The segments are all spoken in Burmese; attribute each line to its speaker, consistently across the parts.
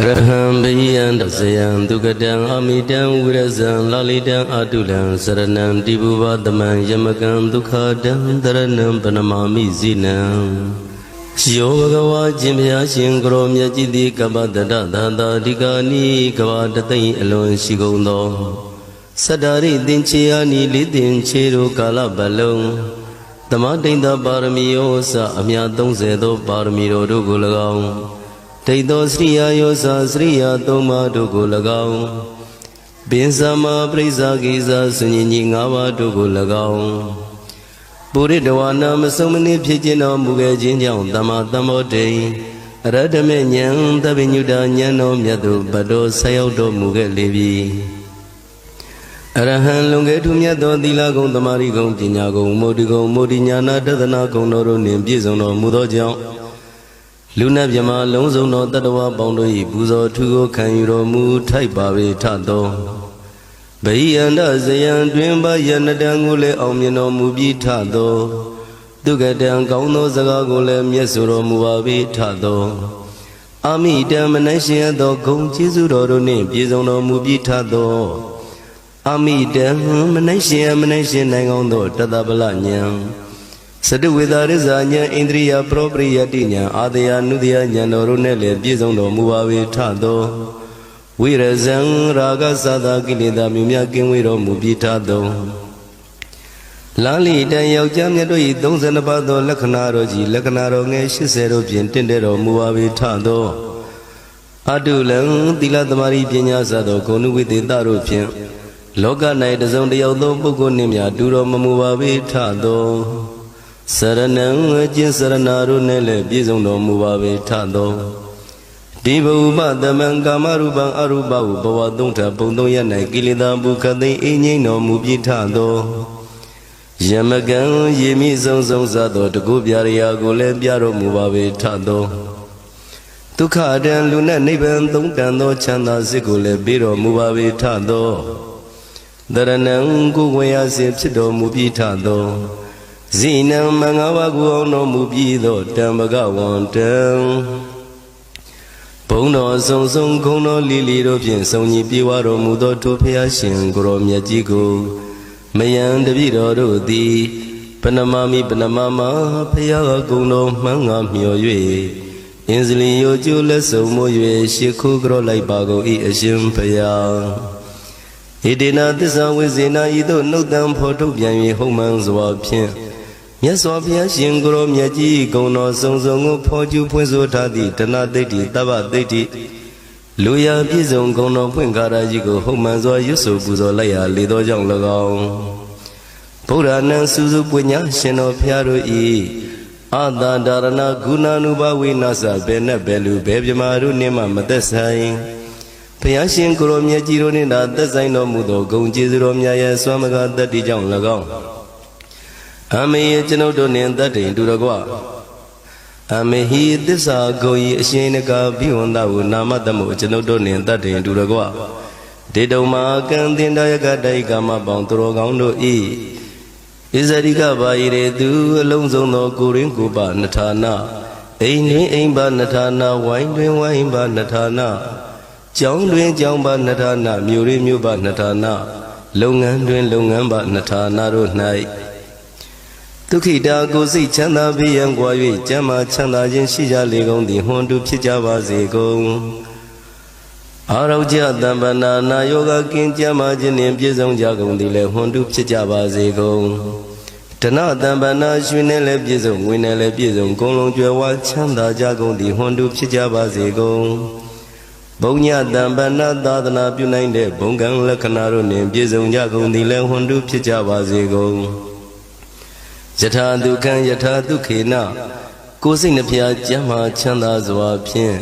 Speaker 1: အရဟံဘိယံတဇယံဒုက္ကတံအမိတံဝိရဇံလာလိတံအတုလံစရဏံတိဘူဝတမံယမကံဒုက္ခတံတရဏံပနမာမိဇိနံယောဘဂဝါခြင်းဘုရားရှင်ကရောမြတ်ကြီးတိကပ္ပတတသာသာဒီကာနိကဘာတသိမ့်အလွန်ရှိကုန်သောစတ္တာရိသင်္ချေယာနိလေးသင်္ချေတို့ကာလပတ်လုံးသမာတိန်တပါရမီယောစအမြတ်30သောပါရမီတော်တို့ကို၎င်း ဒိဋ္ဌောစရိယာယောစာစရိယာသုံးပါးတို့ကို၎င်းပင်စမပရိစ္ဆာကိစ္စဆင်ញင်ကြီး၅ပါးတို့ကို၎င်းပုရိတဝါနာမဆုံးမနည်းဖြစ်ခြင်းတော်မူခဲ့ခြင်းကြောင့်တမ္မာသမ္မောတိအရတမေဉဏ်သဗ္ဗညုတာဉာဏ်တော်မြတ်တို့ဘတ်တော်ဆက်ရောက်တော်မူခဲ့လေပြီအရဟံလွန်ကဲထူမြတ်သောသီလဂုဏ်သမာဓိဂုဏ်ပညာဂုဏ်မောတိဂုဏ်မောတိညာနာတဒနာဂုဏ်တော်တို့နှင့်ပြည့်စုံတော်မူသောကြောင့် လူနာမြမလုံးစုံသောတတ္တဝါပေါင်းတို့၏ပူဇော်ထူကိုခံယူတော်မူထိုက်ပါပေထသောဗိယန္တဇယံတွင်ပါယနတံကိုလည်းအောင်မြင်တော်မူပြီးထသောဒုက္ကတံကောင်းသောစကားကိုလည်းမျက်ဆိုတော်မူပါပေထသောအာမိတံမနရှင်သောဂုံကျေးဇူးတော်တို့နှင့်ပြည့်စုံတော်မူပြီးထသောအာမိတံမနရှင်မနရှင်နိုင်ကောင်းသောတတ္တပလဉ္ဉံ စတုဝေသာရဇာဉာဏ်ဣန္ဒြိယပရောပရိယတိဉာဏ်အာတယနုတယဉာဏ်တော်တို့နဲ့လည်းပြည့်စုံတော်မူပါပေထသောဝိရဇံရာဂသသာကိလေသာမြမြကင်းဝေးတော်မူပြီးထသောလာလီတန်ယောက်ျားမြတ်တို့၏32ပါးသောလက္ခဏာတော်ကြီးလက္ခဏာတော်ငယ်80တို့ဖြင့်တင့်တယ်တော်မူပါပေထသောအတုလံသီလသမารိပညာစသောဂုဏဝိသေသတို့ဖြင့်လောက၌တစုံတစ်ယောက်သောပုဂ္ဂိုလ်နှင့်များတူတော်မမူပါပေထသော စရဏံအကျင့်စရဏတို့နဲ့လည်းပြည့်စုံတော်မူပါပေထသောဒီဘုပတမံကာမရူပံအရူပဟုဘဝသုံးထပုံသုံးရ၌ကိလေသာဘုခသိမ့်အင်းငိမ့်တော်မူပြီးထသောယမကံယေမိဆုံးဆုံးစသောတကုပြရာကိုလည်းပြတော်မူပါပေထသောဒုက္ခတံလူနဲ့နိဗ္ဗာန်သုံးတန်သောချမ်းသာစစ်ကိုလည်းပေးတော်မူပါပေထသောတရဏံကိုဝေယစေဖြစ်တော်မူပြီးထသော ဇိနံမင်္ဂဝကုအောင်တော်မူပြီးသောတံပကဝံတံဘုံတော်ဆုံဆုံခုံတော်လီလီတို့ဖြင့်စုံညီပြေဝတော်မူသောထိုဖျားရှင်ကိုရောမြတ်ကြီးကိုမယံတပိတော်တို့သည်ပဏမမိပဏမမဖျားကုံတော်မှန်းငါမျှော်၍အင်းစလီယိုကျိုးလက်ဆုံမို့၍ရှ िख ုကြောလိုက်ပါကုန်၏အရှင်ဖျားဣတိနာသစ္စာဝိဇေနာဤသို့နှုတ်တံဖော်ထုတ်ပြန်၍ဟုံမှန်စွာဖြင့် မြတ်စွာဘုရားရှင်ကိုရောမြတ်ကြီးဂုံတော်စုံစုံကိုဖော်ကျူးဖွင့်ဆိုထားသည့်တဏ္ဍတိတ်တိတပ္ပတိတ်တိလူရပြည့်စုံဂုံတော်ဖွင့်ကားရာကြီးကိုဟုတ်မှန်စွာရွတ်ဆိုပူဇော်လိုက်ရလေသောကြောင့်၎င်းဗုဒ္ဓနံစုစုပွညာရှင်တော်ဖျားတို့ဤအာသာဒါရဏဂုဏ ानु ဘဝိနာစဘယ်နဲ့ဘယ်လူဘယ်ပြမာတို့နှင့်မှမသက်ဆိုင်ဘုရားရှင်ကိုရောမြတ်ကြီးတို့နှင့်သာသက်ဆိုင်တော်မူသောဂုံကျေးဇူးတော်များရဲ့စွမ်းမကတတ္တိကြောင့်၎င်း အမေကျွန်ုပ်တို့နှင့်တတ်တိန်တူတကွအမေဟိသစ္စာဂုံဤအရှင်နကဘိဝန္တဟုနာမတမို့ကျွန်ုပ်တို့နှင့်တတ်တိန်တူတကွဒေတုံမာကံတင်တယကတိုက်ကမပေါင်းသူတော်ကောင်းတို့ဤဣဇရိကဘာယိရေသူအလုံးစုံသောကိုရင်းကိုပနထာနာအိမ်တွင်အိမ်ပါနထာနာဝိုင်းတွင်ဝိုင်းပါနထာနာကျောင်းတွင်ကျောင်းပါနထာနာမြို့ရင်းမြို့ပါနထာနာလုပ်ငန်းတွင်လုပ်ငန်းပါနထာနာတို့၌ ဒုက္ခိတာကိုစိတ်ချမ်းသာပြီးရန်ကွာ၍ကျမ်းမာချမ်းသာခြင်းရှိကြလေကုန်သည်ဟွန်တုဖြစ်ကြပါစေကုန်အာရောကြတံပနာနာယောဂကင်းကျမ်းမာခြင်းနှင့်ပြည့်စုံကြကုန်သည်လည်းဟွန်တုဖြစ်ကြပါစေကုန်ဒနတံပနာရွှင်နဲ့လည်းပြည့်စုံငွေနဲ့လည်းပြည့်စုံဂုံလုံးကျွယ်ဝချမ်းသာကြကုန်သည်ဟွန်တုဖြစ်ကြပါစေကုန်ဘုံညတံပနာသာသနာပြုနိုင်တဲ့ဘုံကံလက္ခဏာတို့နှင့်ပြည့်စုံကြကုန်သည်လည်းဟွန်တုဖြစ်ကြပါစေကုန် ယထာဒုက္ခံယထာဒုခေနကိုယ်စိတ်နှဖျားကျမ်းမာချမ်းသာစွာဖြင့်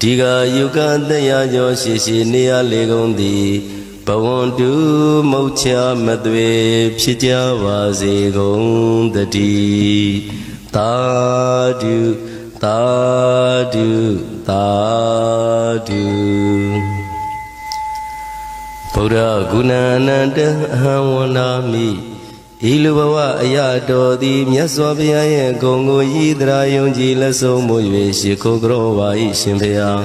Speaker 1: ဒီကယုကတရားကျော်ရှိရှိနေရလေကုန်သည်ဘဝန္တုမုတ်ချမသွေဖြစ်ကြပါစေကုန်တည်းသာဓုသာဓုသာဓုဗုဒ္ဓဂုဏအနန္တအဟံဝန္ဒာမိ ဤလူဘဝအရာတော်သည်မြတ်စွာဘုရားရဲ့ဂုဏ်ကိုဤတရာယုံကြည်လက်ဆုံးမှု၍ရှိခိုးကြောပါ၏ရှင်ဘုရား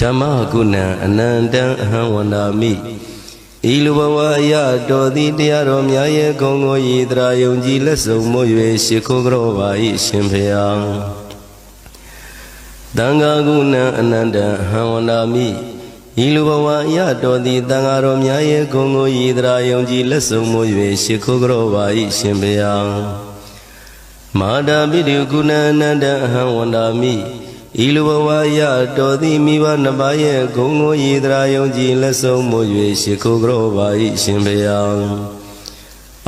Speaker 1: ဓမ္မကုဏံအနန္တံအဟံဝန္တာမိဤလူဘဝအယတော်သည်တရားတော်များရဲ့ဂုံကိုရည်တရာယုံကြည်လက်ဆုံမို့၍ရှ िख ိုးကြောပါ၏ရှင်ဖေယံတံဃာကုဏံအနန္တံအဟံဝန္တာမိ ဤလူဘဝအယတော်သည်တန်ဃာတော်များရဲ့ဂုံကိုရည်တရာယုံကြည်လက်ဆုံမို့၍ရှ िख ိုးကြောပါ၏ရှင်ဖေယံမာတာပိတုကုဏံအနန္တံအဟံဝန္တာမိဤလူဘဝရတော်သည်မိဘနှစ်ပါးရဲ့ဂုံကိုရည်တရာယုံကြည်လက်ဆုံးမှု၍ရှ िख ိုးကြောပါ၏ရှင်ဘုရား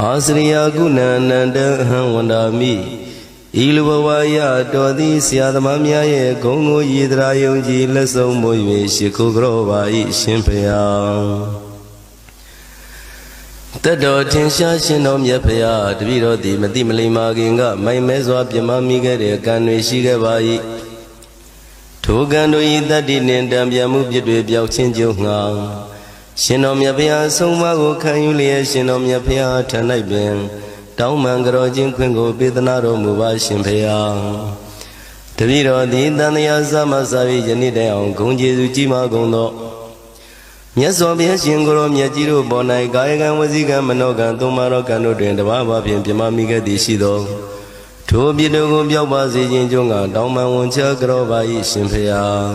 Speaker 1: အာစရိယကုဏအနန္တဟံဝန္တာမိ ဤလူဘဝရတော်သည်ဆရာသမားများရဲ့ဂုံကိုရည်တရာယုံကြည်လက်ဆုံးမှု၍ရှ िख ိုးကြောပါ၏ရှင်ဘုရားတတတော်ထင်ရှားရှင်တော်မြတ်ဖရာတပည့်တော်သည်မတိမလိမ္မာခင်ကမိုင်မဲစွာပြမမိခဲ့တဲ့ကံတွေရှိခဲ့ပါ၏ထိုကံတို့ဤတတ္တိနှင့်တံပြန်မှုပြစ်တွေပြောက်ချင်းကျုံငှာရှင်တော်မြတ်ဖရာဆုံးမကိုခံယူလျက်ရှင်တော်မြတ်ဖရာထံ၌ပင် တောင်းပန်ကြောခြင်းခွင့်ကိုပေးသနာတော်မူပါရှင်ဖရာတပည့်တော်သည်တန်တရားစမစာပြီးယနေ့တိုင်အောင်ဂုံကျေစုကြီးမားကုန်သောမြတ်စွာဘုရားရှင်ကိုယ်တော်မြတ်ကြီးတို့ပေါ်၌ကာယကံဝစီကံမနောကံသုံးပါးသောကံတို့တွင်တဘာဝဖြင့်ပြမမိခဲ့သည်ရှိသောထိုပြစ်တို့ကိုပြောက်ပါစေခြင်းကြောင့်ကတောင်းပန်ဝန်ချကြောပါ၏ရှင်ဖျား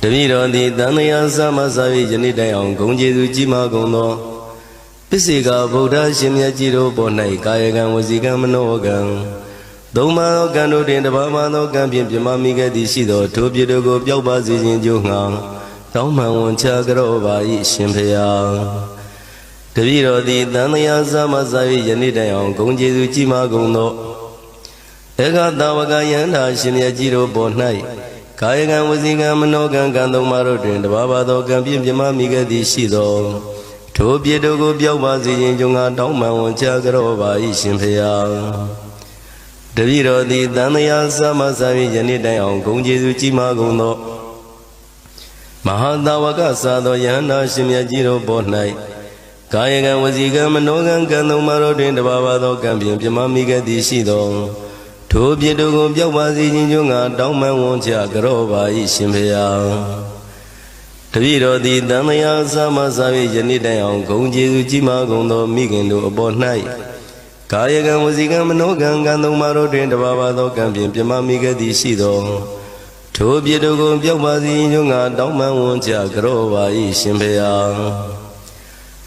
Speaker 1: တပည့်တော်သည်တန်တရားသမစာ၍ယနေ့တိုင်အောင်ဂုံကျေစုကြီးမားကုန်သော ပစ္စေကဗုဒ္ဓရှင်မြတ်ကြီးတို့ပေါ်၌ကာယကံဝစီကံမနောကံသုံးပါးသောကံတို့တွင်တပါးပါးသောကံဖြင့်ပြမမိခဲ့သည်ရှိသောထိုပြစ်တို့ကိုပြောက်ပါစေခြင်းကြောင့်တောင်းပန်ဝန်ချကြောပါ၏ရှင်ဖျားတပည့်တော်သည်တန်တရားစာမစာ၍ယနေ့တိုင်အောင်ဂုံကျေစုကြီးမားကုန်သောဧကတာဝကယန္တာရှင်မြတ်ကြီးတို့ပေါ်၌ကာယကံဝစီကံမနောကံကံသုံးပါးတို့တွင်တဘာဘာသောကံပြင်းပြမမိခဲ့သည်ရှိသော ထိုပြစ်တို့ကိုပြောက်ပါစေခြင်းကြောင့်ငါတောင်းပန်ဝန်ချကြောပါ၏ရှင်ဖေယံတပည့်တော်သည်တန်တရားစာမစာ၍ယနေ့တိုင်အောင်ဂုံကျေစုကြီးမားကုန်သောမဟာတာဝကသာသောယန္တာရှင်မြတ်ကြီးတို့ပေါ်၌ကာယကံဝစီကံမနောကံကံသုံးပါးတို့တွင်တဘာဝသောကံဖြင့်ပြမမိခဲ့သည်ရှိသောထိုပြစ်တို့ကိုပြောက်ပါစေခြင်းကြောင့်ငါတောင်းပန်ဝန်ချကြောပါ၏ရှင်ဖေယံ တပည့်တော်သည်တန်တရားစာမစာ၍ယနေ့တိုင်အောင်ဂုံကျေစုကြီးမားကုန်သောမိခင်တို့အပေါ်၌ကာယကံဝစီကံမနောကံကံသုံးပါးတို့တွင်တဘာဝသောကံဖြင့်ပြမမိခဲ့သည်ရှိသောထိုပြစ်တို့ကိုပြောက်ပါစေခြင်းကြောင့်ငါတောင်းပန်ဝန်ချကြောပါ၏ရှင်ဖေယံ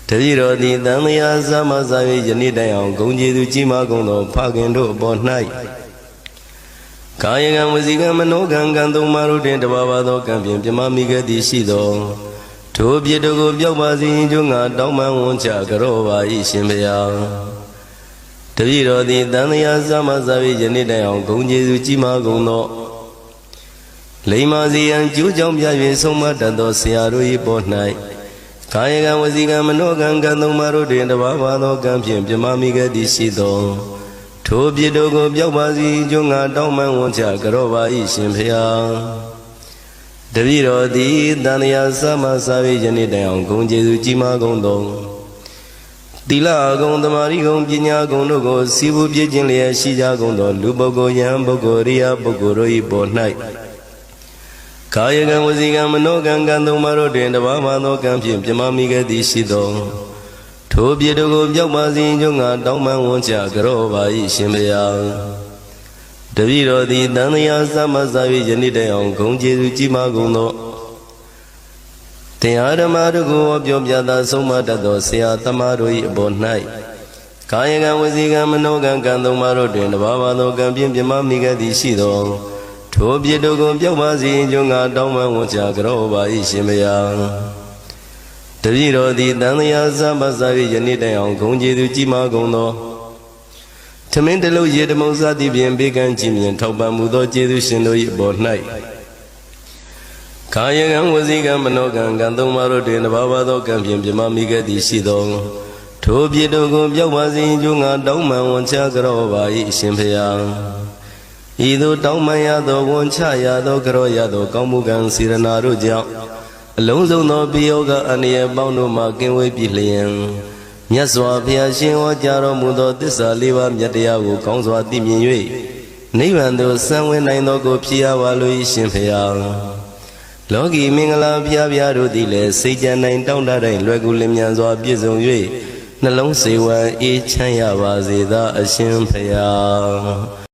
Speaker 1: တတိတော်သည်တန်မြာသမစာ၍ယနေ့တိုင်အောင်ဂုံကျေသူကြီးမားကုန်သောဖခင်တို့အပေါ်၌ ကာယကံဝစီကံမနောကံကံသုံးပါးတို့တွင်တဘာဝသောကံဖြင့်ပြမမိခဲ့သည်ရှိသောထိုပြစ်တို့ကိုပြောက်ပါစေကြောင့်ငါတောင်းပန်ဝန်ချကြောပါ၏ရှင်ဘုရားတတိတော်သည်တန်မြာသမစာ၍ယနေ့တိုင်အောင်ဂုံကျေသူကြီးမားကုန်သောလိမ္မာစီယံကျိုးကြောင့်ပြ၍ဆုံးမတတ်သောဆရာတို့၏ပေါ်၌ကာယကံဝစီကံမနောကံကံသုံးပါးတို့တွင်တဘာဝသောကံဖြင့်ပြမမိခဲ့သည်ရှိသော ထိုပြစ်တို့ကိုပြောက်ပါစီကျွငါတောင်းပန်ဝန်ချကြောပါ၏ရှင်ဖျားတပည့်တော်သည်တန်ရာသမစာဝေယနေ့တိုင်အောင်ဂုံကျေစုကြီးမားကုန်သောသီလဂုံသမာဓိဂုံပညာဂုံတို့ကိုစီဘူးပြည့်ခြင်းလျက်ရှိကြကုန်သောလူပုဂ္ဂိုလ်ယံပုဂ္ဂိုလ်ရိယပုဂ္ဂိုလ်တို့၏ပေါ်၌ကာယကံဝစီကံမနောကံကံသုံးပါးတို့တွင်တဘာမှသောကံဖြင့်ပြမမိခဲ့သည်ရှိသော ထိုပြစ်တို့ကိုပြောက်ပါစေကြောင့်ငါတောင်းပန်ဝန်ချကြောပါ၏ရှင်ဗျာတပည့်တော်သည်တန်တရားသမစာ၍ယနေ့တိုင်အောင်ဂုံကျေစုကြီးမားကုန်သောတရားဓမ္မတို့ကိုပြောပြတာဆုံးမတတ်သောဆရာသမားတို့၏အပေါ်၌ကာယကံဝစီကံမနောကံကံသုံးပါးတို့တွင်တဘာဝသောကံဖြင့်ပြမမိခဲ့သည်ရှိသောထိုပြစ်တို့ကိုပြောက်ပါစေကြောင့်ငါတောင်းပန်ဝန်ချကြောပါ၏ရှင်မယားတ ပည့်တော်သည်တန်တရားစပါစာ၍ယနေ့တိုင်အောင်ဂုံကျေသူကြီးမားကုန်သောထမင်းတလုံးရေတမုံစသည်ဖြင့်ဘေကံကြည်မြင်ထောက်ပံ့မှုသောကျေသူရှင်တို့၏အပေါ်၌ကာယကံဝစီကံမနောကံကံသုံးပါးတို့တွင်တဘာဝသောကံဖြင့်ပြမမိခဲ့သည်ရှိသောထိုပြစ်တို့ကိုပြောက်ပါစေကြောင့်ငါတောင်းပန်ဝန်ချကြောပါ၏ရှင်ဖျားဤသို့တောင်းပန်ရသောဝန်ချရသောကရောရသောကောင်းမှုကံစေရနာတို့ကြောင့် အလုံးစုံသောပိယောကအန္တရာယ်ပေါင်းတို့မှကင်းဝေးပြီလျင်မြတ်စွာဘုရားရှင်ဟောကြားတော်မူသောသစ္စာလေးပါးမြတ်တရားကိုကောင်းစွာသိမြင်၍နိဗ္ဗာန်သို့ဆံဝင်နိုင်သောကိုဖြစ်ရပါလို့ရှင်ဖျားလောကီမင်္ဂလာဖျားဖျားတို့သည်လည်းစိတ်ကြံနိုင်တောင်းတတိုင်းလွယ်ကူလင်မြန်စွာပြည့်စုံ၍နှလုံးစေဝံအေးချမ်းရပါစေသာအရှင်ဖျား